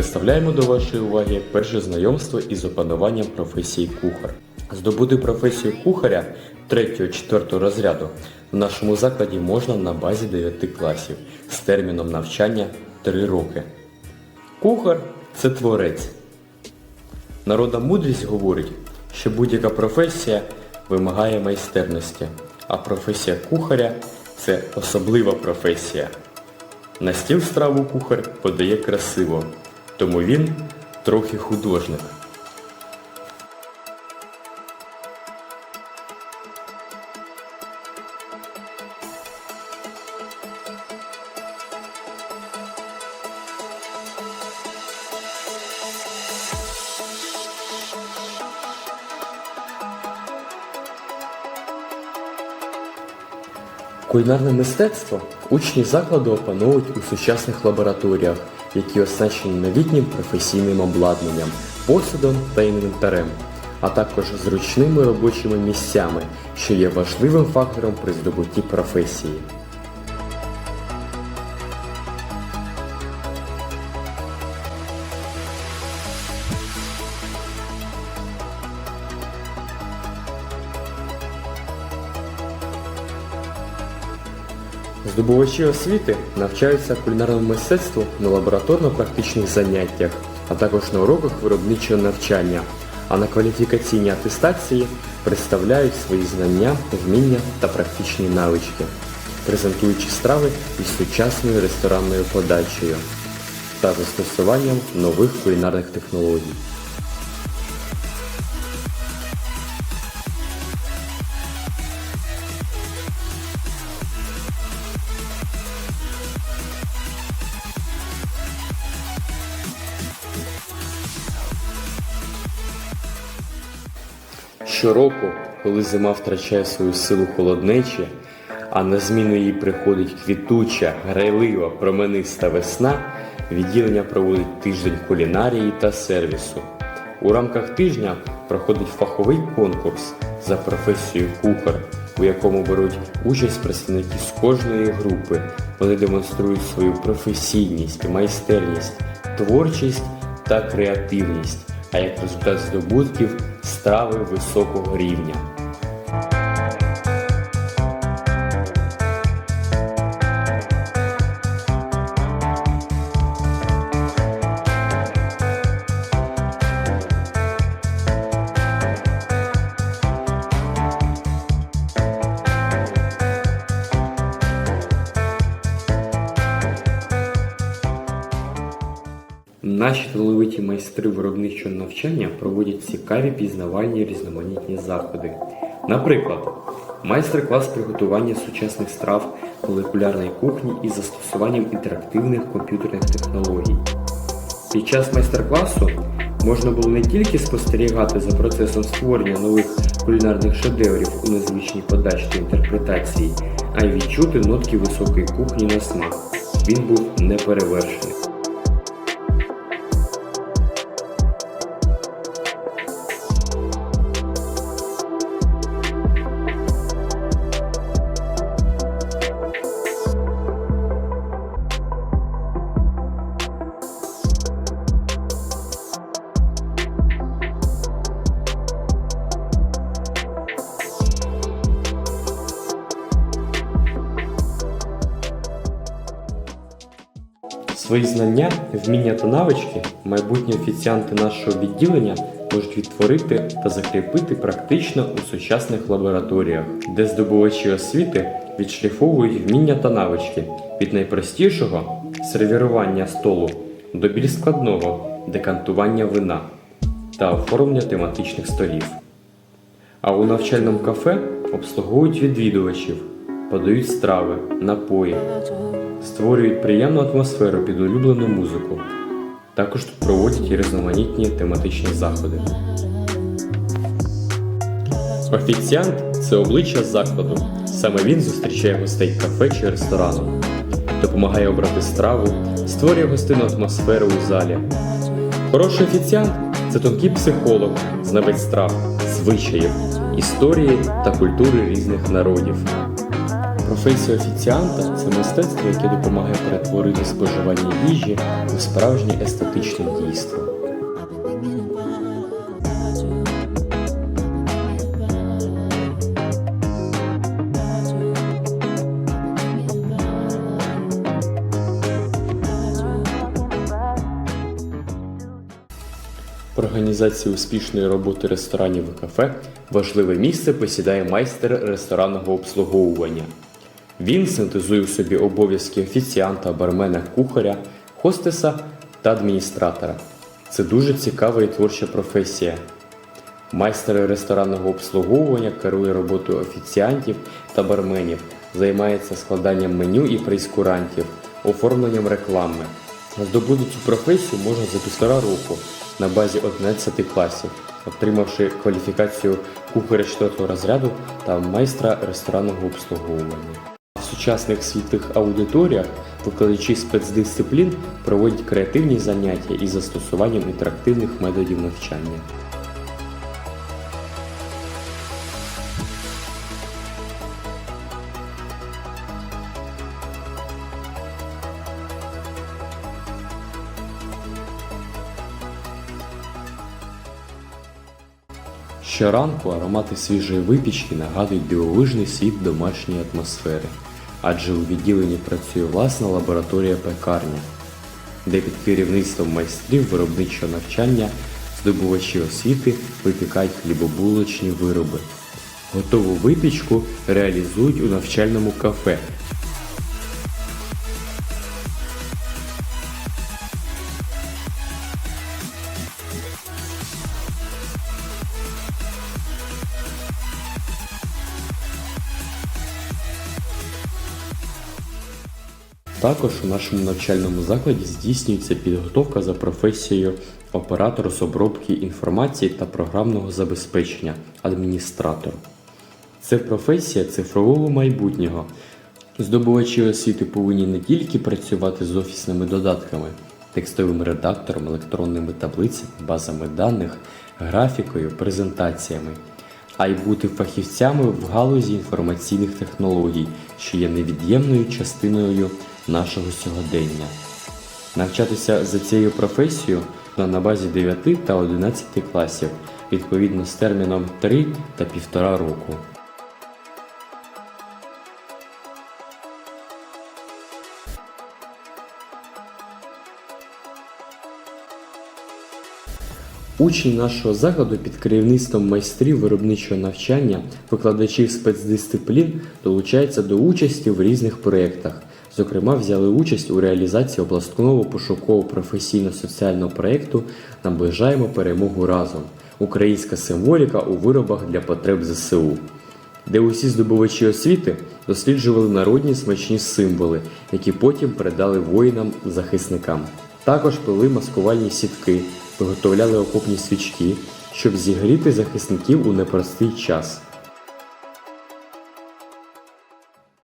Представляємо до вашої уваги перше знайомство із опануванням професії кухар. Здобути професію кухаря 3-4 розряду в нашому закладі можна на базі 9 класів з терміном навчання 3 роки. Кухар це творець. Народна мудрість говорить, що будь-яка професія вимагає майстерності, а професія кухаря це особлива професія. На стіл страву кухар подає красиво, тому він трохи художник. Кулінарне мистецтво учні закладу опановують у сучасних лабораторіях, які оснащені новітнім професійним обладнанням, посудом та інвентарем, а також зручними робочими місцями, що є важливим фактором при здобутті професії. Здобувачі освіти навчаються кулінарному мистецтву на лабораторно-практичних заняттях, а також на уроках виробничого навчання, а на кваліфікаційній атестації представляють свої знання, вміння та практичні навички, презентуючи страви із сучасною ресторанною подачею та застосуванням нових кулінарних технологій. Щороку, коли зима втрачає свою силу холоднечі, а на зміну їй приходить квітуча, грайлива, промениста весна, відділення проводить тиждень кулінарії та сервісу. У рамках тижня проходить фаховий конкурс за професією кухар, у якому беруть участь представники з кожної групи. Вони демонструють свою професійність, майстерність, творчість та креативність, а як результат здобутків страви високого рівня. Наші талановиті майстри виробничого навчання проводять цікаві пізнавальні різноманітні заходи. Наприклад, майстер-клас приготування сучасних страв молекулярної кухні із застосуванням інтерактивних комп'ютерних технологій. Під час майстер-класу можна було не тільки спостерігати за процесом створення нових кулінарних шедеврів у незвичній подачі та інтерпретації, а й відчути нотки високої кухні на смак. Він був неперевершений. Свої знання, вміння та навички майбутні офіціанти нашого відділення можуть відтворити та закріпити практично у сучасних лабораторіях, де здобувачі освіти відшліфовують вміння та навички від найпростішого сервірування столу до більш складного декантування вина та оформлення тематичних столів. А у навчальному кафе обслуговують відвідувачів, подають страви, напої, створюють приємну атмосферу під улюблену музику. Також тут проводять і різноманітні тематичні заходи. Офіціант це обличчя закладу. Саме він зустрічає гостей кафе чи ресторану, допомагає обрати страву, створює гостинну атмосферу у залі. Хороший офіціант це тонкий психолог, знавець страв, звичаїв, історії та культури різних народів. Професія офіціанта це мистецтво, яке допомагає перетворити споживання їжі у справжнє естетичне дійство. В організації успішної роботи ресторанів і кафе важливе місце посідає майстер ресторанного обслуговування. Він синтезує в собі обов'язки офіціанта, бармена, кухаря, хостеса та адміністратора. Це дуже цікава і творча професія. Майстер ресторанного обслуговування керує роботою офіціантів та барменів, займається складанням меню і прейскурантів, оформленням реклами. Здобути цю професію можна за півтора року на базі 11 класів, отримавши кваліфікацію кухаря 4 розряду та майстра ресторанного обслуговування. Сучасних світих аудиторіях викладачі спецдисциплін проводять креативні заняття із застосуванням інтерактивних методів навчання. Щоранку аромати свіжої випічки нагадують дивовижний світ домашньої атмосфери, адже у відділенні працює власна лабораторія пекарня, де під керівництвом майстрів виробничого навчання здобувачі освіти випікають хлібобулочні вироби. Готову випічку реалізують у навчальному кафе, Також у нашому навчальному закладі здійснюється підготовка за професією оператор з обробки інформації та програмного забезпечення адміністратор. Це професія цифрового майбутнього. Здобувачі освіти повинні не тільки працювати з офісними додатками, текстовим редактором, електронними таблицями, базами даних, графікою, презентаціями, а й бути фахівцями в галузі інформаційних технологій, що є невід'ємною частиною нашого сьогодення. Навчатися за цією професією на базі 9 та 11 класів, відповідно з терміном 3 та 1,5 року. Учні нашого закладу під керівництвом майстрів виробничого навчання, викладачів спецдисциплін долучаються до участі в різних проєктах. Зокрема, взяли участь у реалізації обласного пошуково професійно-соціального проєкту Наближаємо перемогу разом. Українська символіка у виробах для потреб ЗСУ, де усі здобувачі освіти досліджували народні смачні символи, які потім передали воїнам-захисникам. Також плели маскувальні сітки, виготовляли окопні свічки, щоб зігріти захисників у непростий час.